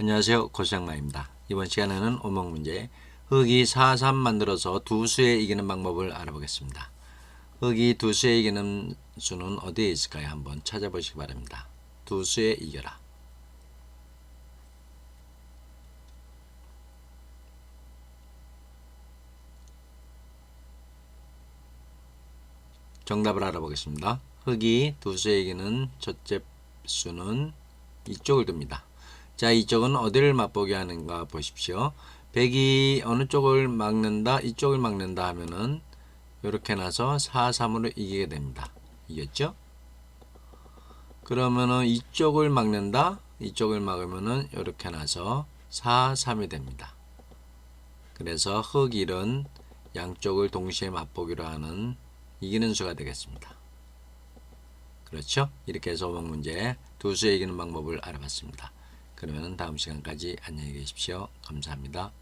안녕하세요. 고생마입니다. 이번 시간에는 오목 문제 흑이 4, 3 만들어서 두 수에 이기는 방법을 알아보겠습니다. 흑이 두 수에 이기는 수는 어디에 있을까요? 한번 찾아보시기 바랍니다. 두 수에 이겨라. 정답을 알아보겠습니다. 흑이 두 수에 이기는 첫째 수는 이쪽을 둡니다. 자, 이쪽은 어디를 맛보게 하는가 보십시오. 백이 어느 쪽을 막는다, 이쪽을 막는다 하면은 이렇게 나서 4, 3으로 이기게 됩니다. 이겼죠? 그러면은 이쪽을 막는다, 이쪽을 막으면은 이렇게 나서 4, 3이 됩니다. 그래서 흑일은 양쪽을 동시에 맛보기로 하는 이기는 수가 되겠습니다. 그렇죠? 이렇게 해서 오목 문제 두 수에 이기는 방법을 알아봤습니다. 그러면 다음 시간까지 안녕히 계십시오. 감사합니다.